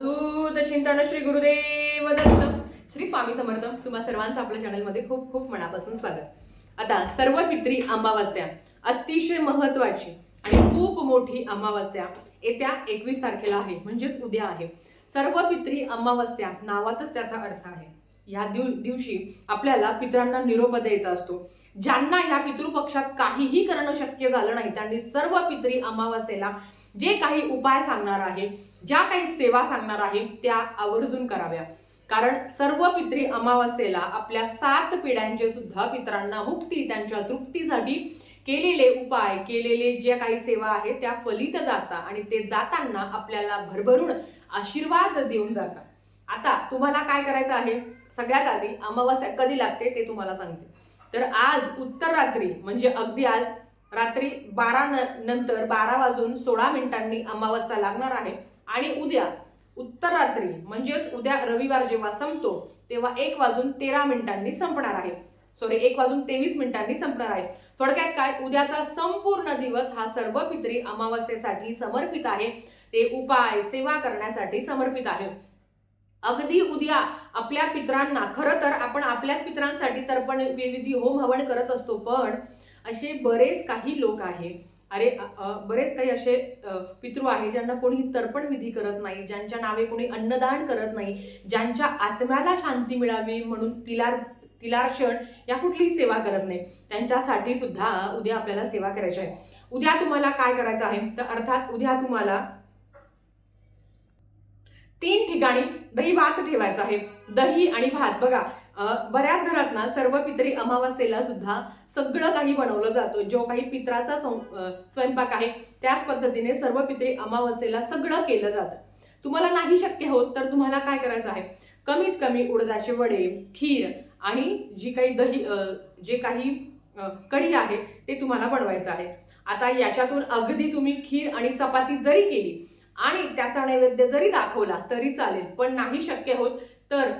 दूत चिंतन श्री गुरुदेव दत्त. श्री स्वामी समर्थ तुम्हा सर्वांचं आपल्या चॅनलमध्ये खूप खूप मनापासून स्वागत. आता सर्व पित्री अमावास्या अतिशय महत्वाची आणि खूप मोठी अमावास्या येत्या एकवीस तारखेला आहे म्हणजेच उद्या आहे. सर्व पित्री अमावास्या नावातच त्याचा अर्थ आहे. या दिव दिवशी आपल्याला पितरांना निरोप द्यायचा असतो. ज्यांना या पितृपक्षात काहीही करणं शक्य झालं नाही त्यांनी सर्व पितरी अमावस्येला जे काही उपाय सांगणार आहे ज्या काही सेवा सांगणार आहे त्या आवर्जून कराव्या. कारण सर्व पितरी अमावस्येला आपल्या सात पिढ्यांचे सुद्धा पितरांना मुक्ती त्यांच्या तृप्तीसाठी केलेले उपाय केलेले ज्या काही सेवा आहेत त्या फलित जातात आणि ते जाताना आपल्याला भरभरून आशीर्वाद देऊन जातात. आता तुम्हाला काय करायचं आहे? सगळ्यात आधी अमावस्या कधी लागते ते तुम्हाला सांगते. तर आज उत्तर रात्री म्हणजे अगदी आज रात्री बारा न- नंतर बारा वाजून सोळा मिनिटांनी अमावस्या लागणार आहे. आणि उद्या उत्तर रात्री म्हणजेच उद्या रविवार जेव्हा संपतो तेव्हा एक वाजून तेरा मिनिटांनी संपणार आहे. सॉरी एक वाजून तेवीस मिनिटांनी संपणार आहे. थोडक्यात काय? उद्याचा संपूर्ण दिवस हा सर्व पित्री अमावस्येसाठी समर्पित आहे. ते उपाय सेवा करण्यासाठी समर्पित आहे. अगदी उद्या आपल्या पित्रांना खरं तर आपण आपल्याच पित्रांसाठी तर्पण विधी होम हवन करत असतो पण असे बरेच काही लोक आहे. अरे बरेच काही असे पितृ आहे ज्यांना कोणी तर्पण विधी करत नाही ज्यांच्या नावे कोणी अन्नदान करत नाही ज्यांच्या आत्म्याला शांती मिळावी म्हणून तिलार तिलार्षण या कुठलीही सेवा करत नाही. त्यांच्यासाठी सुद्धा उद्या आपल्याला सेवा करायची आहे. उद्या तुम्हाला काय करायचं आहे? तर अर्थात उद्या तुम्हाला तीन ठिकाणी दही भात ठेवायचा आहे. दही आणि भात. बघा बऱ्याच घरात ना सर्व पितरी अमावास्येला सुद्धा सगळं काही बनवलं जातं. जो काही पित्राचा स्वयंपाक आहे त्याच पद्धतीने सर्व पितरी अमावास्येला सगळं केलं जातं. तुम्हाला नाही शक्य होत तर तुम्हाला काय करायचं आहे? कमीत कमी उडदाचे वडे खीर आणि जी काही दही जे काही कढी आहे ते तुम्हाला बनवायचं आहे. आता याच्यातून अगदी तुम्ही खीर आणि चपाती जरी केली आणि त्याचा नैवेद्य जरी दाखवला तरी चालेल पण नाही शक्य होत तर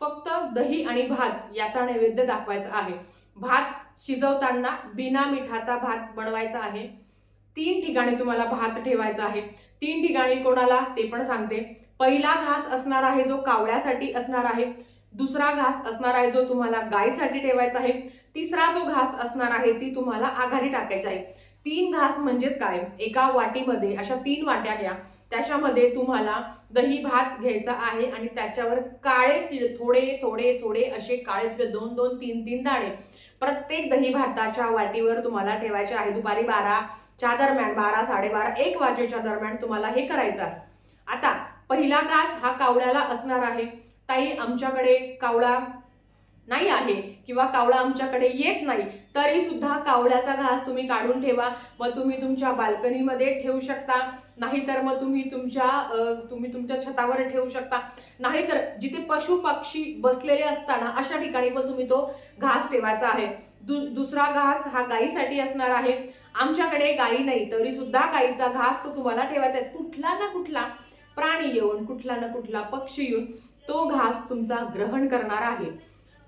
फक्त दही आणि भात याचा नैवेद्य दाखवायचा आहे. भात शिजवताना बिना मिठाचा भात बनवायचा आहे. तीन ठिकाणी तुम्हाला भात ठेवायचा आहे. तीन ठिकाणी कोणाला ते पण सांगते. पहिला घास असणार आहे जो कावळ्यासाठी असणार आहे. दुसरा घास असणार आहे जो तुम्हाला गायीसाठी ठेवायचा आहे. तिसरा जो घास असणार आहे ती तुम्हाला आघाडी टाकायची आहे. तीन घास म्हणजेच काय? एका वाटीमध्ये अशा तीन वाट्या घ्या. त्याच्यामध्ये तुम्हाला दही भात घ्यायचा आहे आणि त्याच्यावर काळे तीळ थोडे थोडे थोडे असे काळे तीळ दोन दोन तीन तीन दाणे. प्रत्येक दही भाताच्या वाटीवर तुम्हाला ठेवायचे आहे. दुपारी बाराच्या दरम्यान बारा साडेबारा एक वाजेच्या दरम्यान तुम्हाला हे करायचं आहे. आता पहिला घास हा कावळ्याला असणार आहे. ताई आमच्याकडे कावळा नाही आहे किंवा कावळा आमच्याकडे येत नाही. तरी सुद्धा कावळ्याचा घास तुम्ही काढून ठेवा. मग तुम्ही तुमच्या बाल्कनीमध्ये ठेवू शकता. नाहीतर मग तुम्ही तुमच्या तुम्ही तुमच्या छतावर ठेवू शकता. नाहीतर जिथे पशु पक्षी बसलेले असताना अशा ठिकाणी पण तुम्ही तो घास ठेवायचा आहे. दु दुसरा घास हा गायीसाठी असणार आहे. आमच्याकडे गायी नाही तरी सुद्धा गायीचा घास तो तुम्हाला ठेवायचा आहे. कुठला ना कुठला प्राणी येऊन कुठला ना कुठला पक्षी येऊन तो घास तुमचा ग्रहण करणार आहे.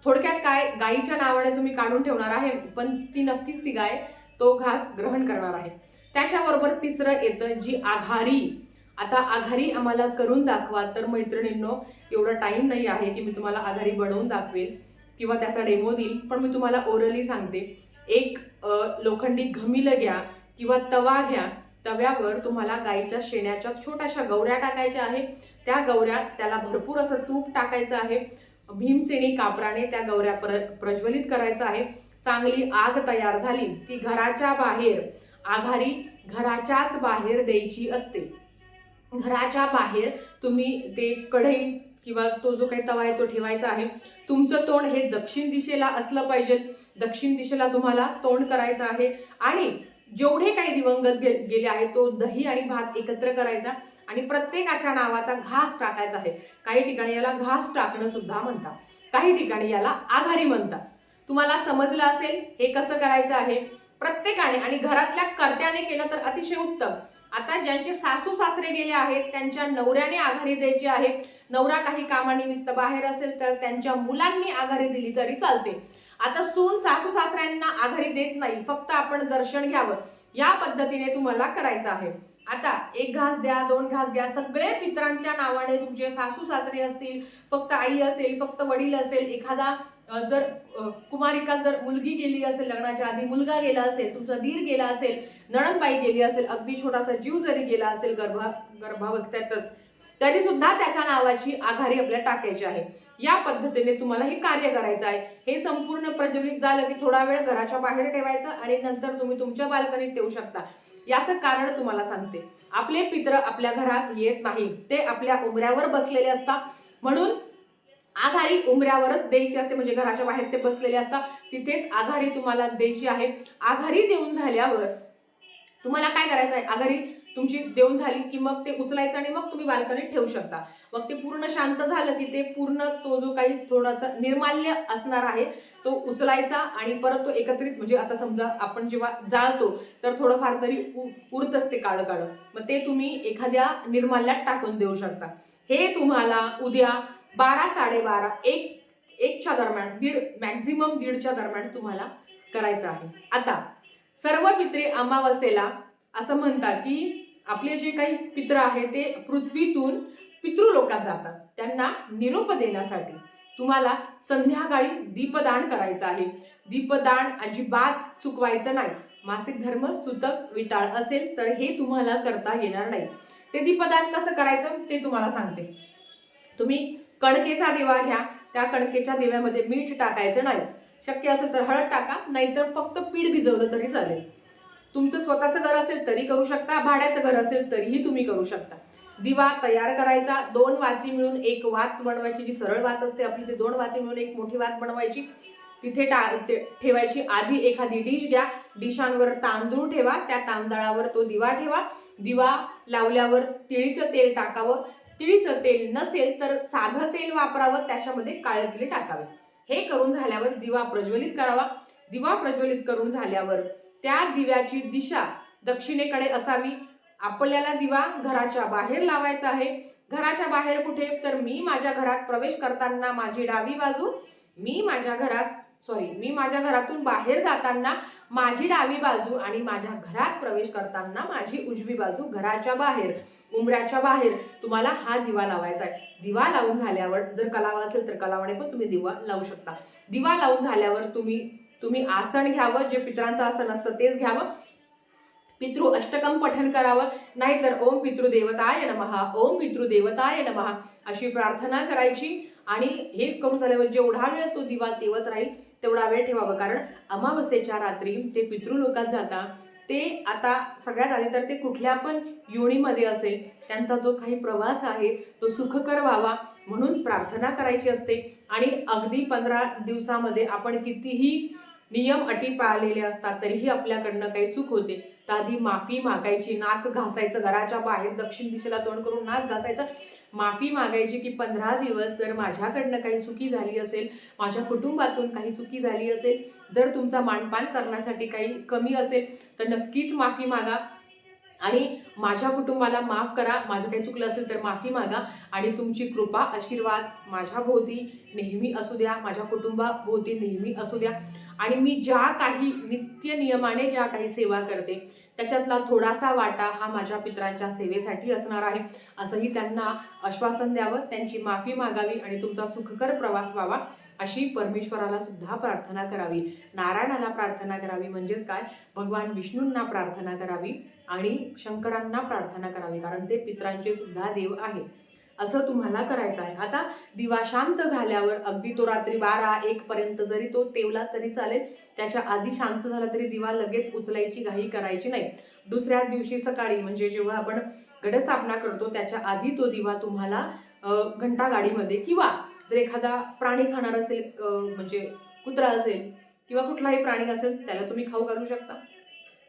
थोडक्यात काय गायीच्या नावाने तुम्ही काढून ठेवणार आहे पण ती नक्कीच ती गाय तो घास ग्रहण करणार आहे. त्याच्याबरोबर तिसरं येतं जी आघारी. आता आघारी आम्हाला करून दाखवा. तर मैत्रिणींनो एवढा टाइम नाही आहे की मी तुम्हाला आघारी बनवून दाखवेल किंवा त्याचा डेमो देईल पण मी तुम्हाला ओरली सांगते. एक लोखंडी घमिलं घ्या किंवा तवा घ्या. तव्यावर तुम्हाला गाईच्या शेण्याच्या छोट्याशा गौऱ्या टाकायच्या आहे. त्या गौऱ्या त्याला भरपूर असं तूप टाकायचं आहे. भीमसेनी कापराने त्या गौऱ्या प्र प्रज्वलित करायचं आहे. चांगली आग तयार झाली की घराच्या बाहेर आघारी घराच्याच बाहेर द्यायची असते. घराच्या बाहेर तुम्ही ते कढई किंवा तो जो काही तवा आहे तो ठेवायचा आहे. तुमचं तोंड हे दक्षिण दिशेला असलं पाहिजे. दक्षिण दिशेला तुम्हाला तोंड करायचं आहे. आणि जेवढे काही दिवंगत गे गेले आहे तो दही आणि भात एकत्र करायचा. आणि प्रत्येकाच्या नावाचा घास टाकायचा आहे. काही ठिकाणी याला घास टाकणं सुद्धा म्हणतात. काही ठिकाणी याला आघारी म्हणतात. तुम्हाला समजलं असेल? हे कसं करायचं आहे? प्रत्येकाने आणि घरातल्या कर्त्याने केलं तर अतिशय उत्तम. आता ज्यांचे सासू सासरे गेले आहेत त्यांच्या नवऱ्याने आघारी द्यायची आहे. नवरा काही कामानिमित्त बाहेर असेल तर त्यांच्या मुलांनी आघारी दिली तरी चालते. आता सून सासू सासऱ्यांना आघारी देत नाही. फक्त आपण दर्शन घ्यावं. या पद्धतीने तुम्हाला करायचं आहे. आता एक घास द्या दोन घास द्या सगळे पित्रांच्या नावाने तुमचे सासू सासरे असतील फक्त आई असेल फक्त वडील असेल एखादा जर कुमारिका जर मुलगी गेली असेल लग्नाच्या आधी मुलगा गेला असेल तुमचा दीर गेला असेल नणंदबाई गेली असेल अगदी छोटासा जीव जरी गेला असेल गर्भा गर्भावस्थेतच तरी सुद्धा त्याच्या नावाची आघाडी आपल्याला टाकायची आहे. या पद्धतीने तुम्हाला हे कार्य करायचं आहे. हे संपूर्ण प्रज्वलित झालं की थोडा वेळ घराच्या बाहेर ठेवायचं आणि नंतर तुम्ही तुमच्या बाल्कनीत ठेवू शकता. याचं कारण तुम्हाला सांगते. आपले पित्र आपल्या घरात येत नाही. ते आपल्या उमऱ्यावर बसलेले असतात. म्हणून आघाडी उमऱ्यावरच द्यायची असते. म्हणजे घराच्या बाहेर ते बसलेले असतात. तिथेच आघाडी तुम्हाला द्यायची आहे. आघाडी देऊन झाल्यावर तुम्हाला काय करायचं आहे आघाडी तुमची देऊन झाली की मग ते उचलायचं आणि मग तुम्ही बाल्कनीत ठेवू शकता. मग ते पूर्ण शांत झालं की ते पूर्ण तो जो काही थोडासा निर्माल्य असणार आहे तो उचलायचा आणि परत तो एकत्रित म्हणजे आता समजा आपण जेव्हा जाळतो तर थोडंफार तरी उ- असते काळं काळं मग ते तुम्ही एखाद्या निर्माल्यात टाकून देऊ शकता. हे तुम्हाला उद्या बारा साडेबारा एक एकच्या दरम्यान दीड मॅक्झिमम दीडच्या दरम्यान तुम्हाला करायचं आहे. आता सर्व पित्रे अमावस्येला असं म्हणतात की आपले जे काही पित्र आहे ते पृथ्वीतून पितृलोकात जातात. त्यांना निरोप देण्यासाठी तुम्हाला संध्याकाळी दीपदान करायचं आहे. दीपदान अजिबात चुकवायचं नाही. मासिक धर्म सुतक विटाळ असेल तर हे तुम्हाला करता येणार नाही. ते दीपदान कसं करायचं ते तुम्हाला सांगते. तुम्ही कणकेचा दिवा घ्या. त्या कणकेच्या दिव्यामध्ये मीठ टाकायचं नाही. शक्य असेल तर हळद टाका नाहीतर फक्त पीठ भिजवलं तरी चालेल. तुमचं स्वतःचं घर असेल तरी करू शकता भाड्याचं घर असेल तरीही तुम्ही करू शकता. दिवा तयार करायचा दोन वाती मिळून एक वात बनवायची जी सरळ वात असते आपली ते दोन वाती मिळून एक मोठी वात बनवायची. तिथे टा ते- ठेवायची आधी एखादी डिश घ्या डिशांवर तांदूळ ठेवा त्या तांदळावर तो दिवा ठेवा. दिवा लावल्यावर तिळीचं तेल टाकावं. तिळीचं तेल नसेल तर साधं तेल वापरावं त्याच्यामध्ये काळे तिळे टाकावे. हे करून झाल्यावर दिवा प्रज्वलित करावा. दिवा प्रज्वलित करून झाल्यावर त्या दिव्याची दिशा दक्षिणेकडे असावी. आपल्याला दिवा घराच्या बाहेर लावायचा आहे. घराच्या बाहेर कुठे? तर मी माझ्या घरात प्रवेश करताना माझी डावी बाजू मी माझ्या घरात सॉरी मी माझ्या घरातून बाहेर जाताना माझी डावी बाजू आणि माझ्या घरात प्रवेश करताना माझी उजवी बाजू घराच्या बाहेर उमऱ्याच्या बाहेर. तुम्हाला हा दिवा लावायचा आहे. दिवा लावून झाल्यावर जर कलावा असेल तर कलावाने पण तुम्ही दिवा लावू शकता. दिवा लावून झाल्यावर तुम्ही तुम्ही आसन घ्यावं जे पित्रांचं आसन असतं तेच घ्यावं. पितृ अष्टकम पठन करावं नाहीतर ओम पितृदेवताय नमहा ओम पितृदेवताय नमहा अशी प्रार्थना करायची. आणि हे करून झाल्यावर जेवढा वेळ तो दिवा तेवत राहील तेवढा वेळ ठेवावा. कारण अमावस्येच्या रात्री ते पितृलोकात जाता ते आता सगळ्यात आधी तर ते कुठल्या पण योनीमध्ये असेल त्यांचा जो काही प्रवास आहे तो सुखकर व्हावा म्हणून प्रार्थना करायची असते. आणि अगदी पंधरा दिवसामध्ये आपण कितीही नियम अटी पाळलेले असतात तरीही आपल्याकडनं काही चूक होते. तर आधी माफी मागायची नाक घासायचं घराच्या बाहेर दक्षिण दिशेला तोंड करून नाक घासायचं. माफी मागायची की पंधरा दिवस जर माझ्याकडनं काही चुकी झाली असेल माझ्या कुटुंबातून काही चुकी झाली असेल जर तुमचा मानपान करण्यासाठी काही कमी असेल तर नक्कीच माफी मागा. आणि माझ्या कुटुंबाला माफ करा. माझं काही चुकलं असेल तर माफी मागा. आणि तुमची कृपा आशीर्वाद माझ्या भोवती नेहमी असू द्या. माझ्या कुटुंबाभोवती नेहमी असू द्या. आणि मी ज्या काही नित्य नियमाने ज्या काही सेवा करते त्याच्यातला थोडासा वाटा हा माझ्या पित्रांच्या सेवेसाठी असणार आहे. असंही त्यांना आश्वासन द्यावं. त्यांची माफी मागावी आणि तुमचा सुखकर प्रवास व्हावा अशी परमेश्वराला सुद्धा प्रार्थना करावी. नारायणाला प्रार्थना करावी म्हणजेच काय? भगवान विष्णूंना प्रार्थना करावी. आणि शंकरांना प्रार्थना करावी कारण ते पित्रांचे सुद्धा देव आहे असं तुम्हाला करायचं आहे. आता दिवा शांत झाल्यावर अगदी तो रात्री बारा एक पर्यंत जरी तो तेवला तरी चालेल. त्याच्या आधी शांत झाला तरी दिवा लगेच उचलायची घाई करायची नाही. दुसऱ्या दिवशी सकाळी म्हणजे जेव्हा आपण घटस्थापना करतो त्याच्या आधी तो दिवा तुम्हाला घंटा गाडीमध्ये किंवा जर एखादा प्राणी खाणार असेल म्हणजे कुत्रा असेल किंवा कुठलाही प्राणी असेल त्याला तुम्ही खाऊ घालू शकता.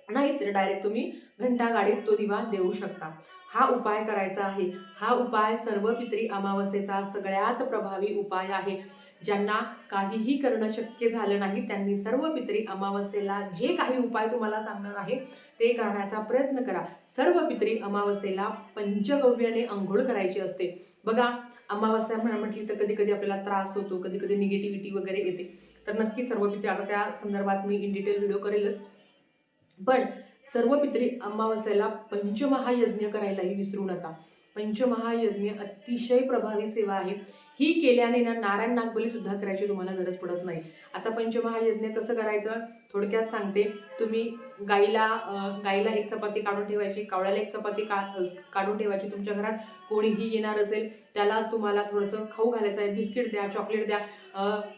नाही तर डायरेक्ट तुम्ही घंटागाडीत तो दिवा देऊ शकता. हा उपाय करायचा आहे. हा उपाय सर्व पितरी अमावस्येचा सगळ्यात प्रभावी उपाय आहे. ज्यांना काहीही करणं शक्य झालं नाही त्यांनी सर्व पितरी अमावस्येला जे काही उपाय तुम्हाला सांगणार आहे ते करण्याचा प्रयत्न करा. सर्व पितरी अमावस्येला पंचगव्याने अंघोळ करायची असते. बघा अमावस्या म्हणा म्हटली तर कधी कधी आपल्याला त्रास होतो कधी कधी निगेटिव्हिटी वगैरे येते. तर नक्की सर्व पितरी आता त्या संदर्भात मी इन डिटेल व्हिडिओ करेलच. पण सर्व पित्री अमावस्येला पंचमहायज्ञ करायलाही विसरू नका. पंचमहायज्ञ अतिशय प्रभावी सेवा आहे. ही केल्याने ना नारायण नागबली सुद्धा करायची तुम्हाला गरज पडत नाही. आता पंचमहायज्ञ कसं करायचं? थोडक्यात सांगते. तुम्ही गाईला गाईला एक चपाती काढून ठेवायची कावळ्याला एक चपाती का काढून ठेवायची तुमच्या घरात. कोणीही येणार असेल त्याला तुम्हाला थोडंसं खाऊ घालायचं आहे. बिस्किट द्या चॉकलेट द्या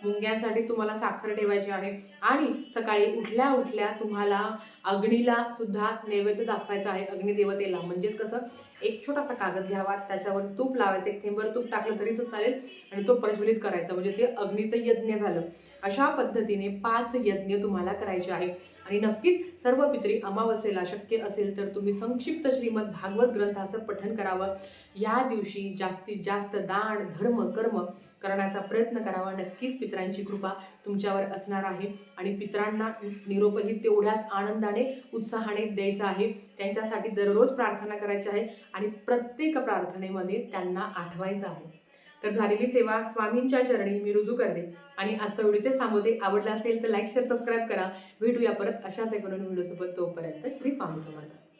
मुंग्यांसाठी तुम्हाला साखर ठेवायची आहे. आणि सकाळी उठल्या उठल्या तुम्हाला अग्नीला सुद्धा नैवेद्य दाखवायचा आहे. अग्निदेवतेला. म्हणजेच कसं? एक छोटासा कागद घ्यावा. त्याच्यावर तूप लावायचं. एक थेंबर तूप टाकलं तरीच चालेल. आणि तो प्रज्वलित करायचा. म्हणजे ते अग्नीचं यज्ञ झालं. अशा पद्धतीने पाच यज्ञ तुम्हाला करायचे आहे. आणि नक्कीच सर्व पित्री अमावस्येला शक्य असेल तर तुम्ही संक्षिप्त श्रीमद भागवत ग्रंथाचं पठन करावं. या दिवशी जास्तीत जास्त दान धर्म कर्म करण्याचा प्रयत्न करावा. नक्कीच पितरांची कृपा तुमच्यावर असणार आहे. आणि पितरांना निरोपही तेवढ्याच आनंदाने उत्साहाने द्यायचा आहे. त्यांच्यासाठी दररोज प्रार्थना करायची आहे. आणि प्रत्येक प्रार्थनेमध्ये त्यांना आठवायचं आहे. तर झालेली सेवा स्वामींच्या चरणी मी रुजू करते. आणि आजचा व्हिडिओ तेच थांबवते आवडला असेल तर लाईक शेअर सबस्क्राईब करा. भेटूया परत अशाच एक व्हिडिओसोबत. तोपर्यंत श्री स्वामी समर्थ.